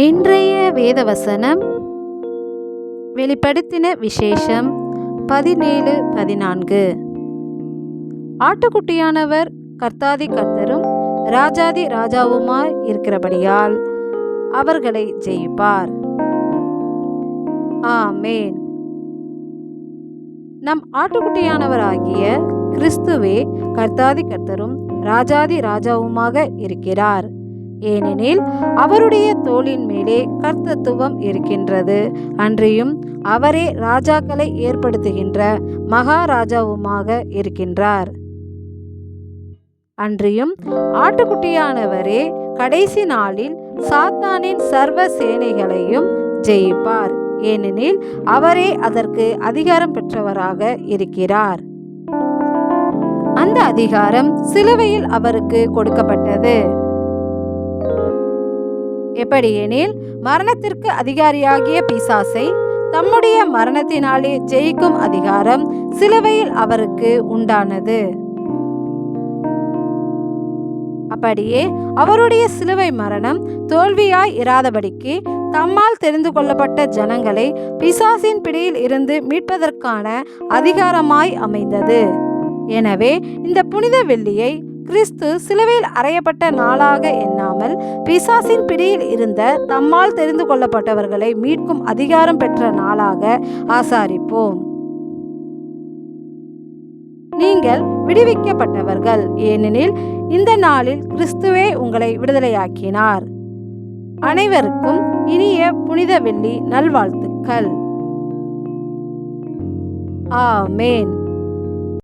இன்றைய வேதவசனம் வெளிப்படுத்தின விசேஷம் பதினேழு பதினான்கு. ஆட்டுக்குட்டியானவர் கர்த்தாதி கர்த்தரும் ராஜாதி ராஜாவுமாய் இருக்கிறபடியால் அவர்களை ஜெயிப்பார். ஆமேன். நம் ஆட்டுக்குட்டியானவராகிய கிறிஸ்துவே கர்த்தாதி கர்த்தரும் ராஜாதி ராஜாவுமாக இருக்கிறார். ஏனெனில் அவருடைய தோளின் மேலே கர்த்தத்துவம் இருக்கின்றது. அன்றியும் அவரே ராஜாக்களை ஏற்படுத்துகின்ற மகாராஜாவுமாக இருக்கின்றார். அன்றியும் ஆட்டுக்குட்டியானவரே கடைசி நாளில் சாத்தானின் சர்வ சேனைகளையும் ஜெயிப்பார். ஏனெனில் அவரே அதற்கு அதிகாரம் பெற்றவராக இருக்கிறார். அந்த அதிகாரம் சிலுவையில் அவருக்கு கொடுக்கப்பட்டது. எப்படியெனில் மரணத்திற்கு அதிகாரியாகிய பிசாசை தம்முடைய மரணத்தினாலே ஜெயிக்கும் அதிகாரம் சிலுவையில் அவருக்கு உண்டானது. அப்படியே அவருடைய சிலுவை மரணம் தோல்வியாய் இராதபடிக்கு தம்மால் தெரிந்து கொள்ளப்பட்ட ஜனங்களை பிசாசின் பிடியில் இருந்து மீட்பதற்கான அதிகாரமாய் அமைந்தது. எனவே இந்த புனித வெள்ளியை கிறிஸ்து சிலுவையில் அறையப்பட்ட நாளாக எண்ணாமல் பிசாசின் பிடியில் இருந்த தம்மால் தெரிந்து கொள்ளப்பட்டவர்களை மீட்கும் அதிகாரம் பெற்ற நாளாக ஆசாரிப்போம். நீங்கள் விடுவிக்கப்பட்டவர்கள் ஏனெனில் இந்த நாளில் கிறிஸ்துவே உங்களை விடுதலையாக்கினார். அனைவருக்கும் இனிய புனித வெள்ளி நல்வாழ்த்துக்கள். ஆமேன்.